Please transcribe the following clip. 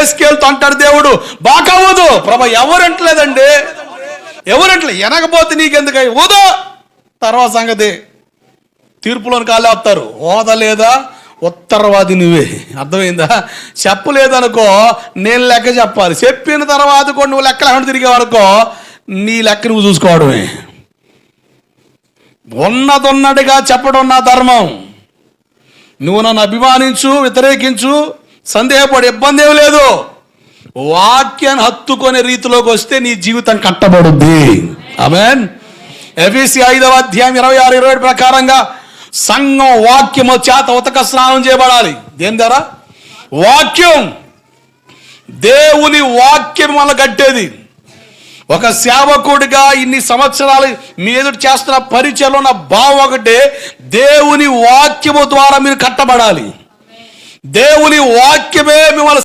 వేసుకెళ్తూ అంటాడు దేవుడు. బాకవ్వదు ప్రభ ఎవరంటలేదండి? ఎవరంటలే? వెనకపోతే నీకెందుకు? ఊదో. తర్వాత సంగతి. తీర్పులోని కాలేస్తారు హోదా లేదా ఉత్తరవాది నువ్వే. అర్థమైందా? చెప్పలేదనుకో నేను లెక్క చెప్పాలి. చెప్పిన తర్వాత కూడా నువ్వు లెక్క లేకుండా తిరిగేవనుకో నీ లెక్క నువ్వు చూసుకోవడమే. ఉన్నదొన్నడిగా చెప్పడం నా ధర్మం. నువ్వు నన్ను అభిమానించు వ్యతిరేకించు సందేహపడే ఇబ్బంది ఏం లేదు. వాక్యాన్ని హత్తుకునే రీతిలోకి వస్తే నీ జీవితం కట్టబడుద్ది. ఆమెన్. ఎఫీసీ ఐదవ అధ్యాయం ఇరవై ఆరు ఇరవై ఏడు ప్రకారంగా సంఘం వాక్యము చేత ఉతక స్నానం చేయబడాలి. దేని ద్వారా? వాక్యం. దేవుని వాక్యం వల్ల కట్టేది. ఒక సేవకుడిగా ఇన్ని సంవత్సరాలు మీ ఎదుటి చేస్తున్న పరిచయంలో ఉన్న భావం ఒకటే దేవుని వాక్యము ద్వారా మీరు కట్టబడాలి. దేవుని వాక్యమే మిమ్మల్ని